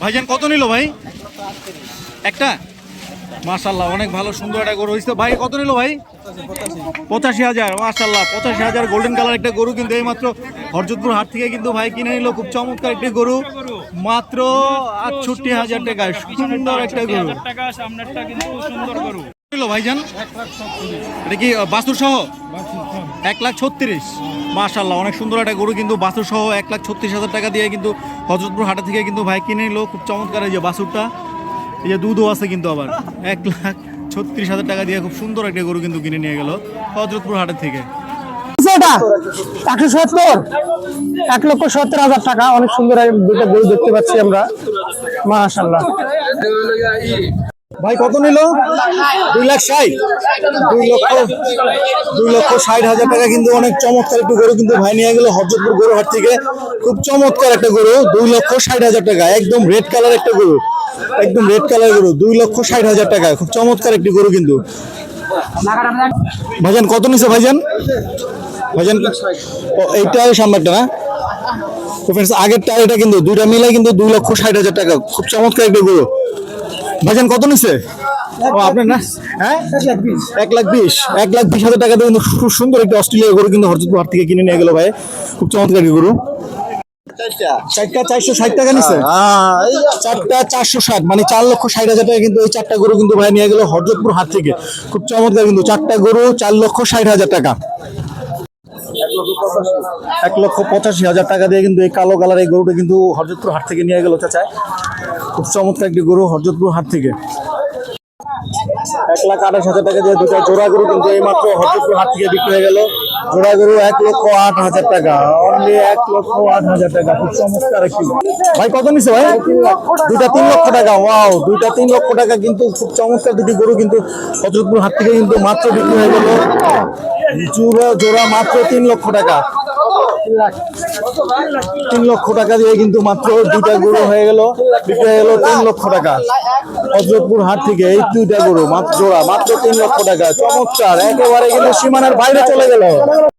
ভাইজান কত নিল ভাই? একটা? মাশাল্লাহ অনেক ভালো সুন্দর একটা গরু হয়েছে। ভাই কত নিল ভাই? পঁচাশি হাজার মাশাল্লাহ পঁচাশি হাজার গোল্ডেন কালার একটা গরু কিন্তু এই মাত্র হরজতপুর হাট থেকে কিন্তু ভাই কিনে নিল। খুব চমৎকার একটি গরু। মাত্র আটষট্টি হাজার টাকায় সুন্দর একটা গরু। টাকা নিল ভাইজান? এটা কি বাছুর সহ? এক লাখ ছত্রিশ। মাশাল্লাহ অনেক সুন্দর একটা গরু কিন্তু বাছুর সহ এক লাখ ছত্রিশ হাজার টাকা দিয়ে কিন্তু হজরতপুর হাটা থেকে কিন্তু ভাই কিনে নিল। খুব চমৎকার এই যে বাছুরটা। এই যে দুধও আছে কিন্তু আবার। এক লাখ ছত্রিশ হাজার টাকা দিয়ে খুব সুন্দর একটা গরু কিন্তু কিনে নিয়ে গেল হজরতপুর হাটের থেকে। সত্তর, এক লক্ষ সত্তর হাজার টাকা। অনেক সুন্দর দুটো বই দেখতে পাচ্ছি আমরা। মাশাল্লাহ ভাই কত নিল? দুই লাখ ষাট। দুই লক্ষ দুই লক্ষ ষাট হাজার টাকা কিন্তু অনেক চমৎকার একটু গরু কিন্তু ভাই নিয়ে গেল হরজতপুর গরু হাট থেকে। খুব চমৎকার একটা গরু দুই লক্ষ ষাট হাজার টাকা একদম রেড কালার একটা গরু একদম রেড কালার গরু দুই লক্ষ ষাট হাজার টাকা খুব চমৎকার একটি গরু কিন্তু। ভাইজান কত নিছে ভাইজান? ভাইজান ও, এইটা সামনেরটা না? তো friends, আগেরটা এটা কিন্তু দুইটা মিলাই কিন্তু দুই লক্ষ ষাট হাজার টাকা খুব চমৎকার একটা গরু। ভাইজান কত নিছে? ও আপনার না? হ্যাঁ? এক লাখ বিশ। এক লাখ বিশ। হাজার টাকা দিয়ে কিন্তু খুব সুন্দর একটি অস্ট্রেলিয়া গরু কিন্তু হরজতপুর থেকে কিনে নিয়ে গেল ভাই। খুব চমৎকার গরু। চারটা। চারশো ষাট টাকা নিছে? চারটা চারশো ষাট মানে চার লক্ষ ষাট হাজার টাকা কিন্তু এই চারটা গরু কিন্তু ভাই নিয়ে গেল হরজতপুর হাট থেকে। খুব চমৎকার কিন্তু চারটা গরু চার লক্ষ ষাট হাজার টাকা। এক লক্ষ পঁচাশি হাজার টাকা দিয়ে কিন্তু এই কালো কালার এই গরুটা কিন্তু হরজতপুর হাট থেকে নিয়ে গেল চাচায় খুব চমৎকার একটি গরু হরজতপুর হাট থেকে। এক লাখ আঠাশ হাজার টাকা দিয়ে দুটা জোড়া গরু কিন্তু এই মাত্র হরজতপুর হাট থেকে বিক্রি হয়ে গেল। জোড়া গরু এক লক্ষ আট হাজার টাকা। অনলি এক লক্ষ আট হাজার টাকা। খুব চমৎকার একটি ভাই, কত নিছে ভাই? দুইটা তিন লক্ষ টাকা। ওয়াও দুইটা তিন লক্ষ টাকা কিন্তু খুব চমৎকার দুটি গরু কিন্তু হজরতপুর হাত থেকে কিন্তু মাত্র বিক্রি হয়ে গেল। জোড়া জোড়া মাত্র তিন লক্ষ টাকা। তিন লক্ষ টাকা দিয়ে কিন্তু মাত্র দুইটা গরু হয়ে গেল। বিক্রি গেল তিন লক্ষ টাকা। হজরতপুর হাট থেকে এই দুইটা গরু মাত্র মাত্র তিন লক্ষ টাকা। চমৎকার। একেবারে কিন্তু সীমানার বাইরে চলে গেল।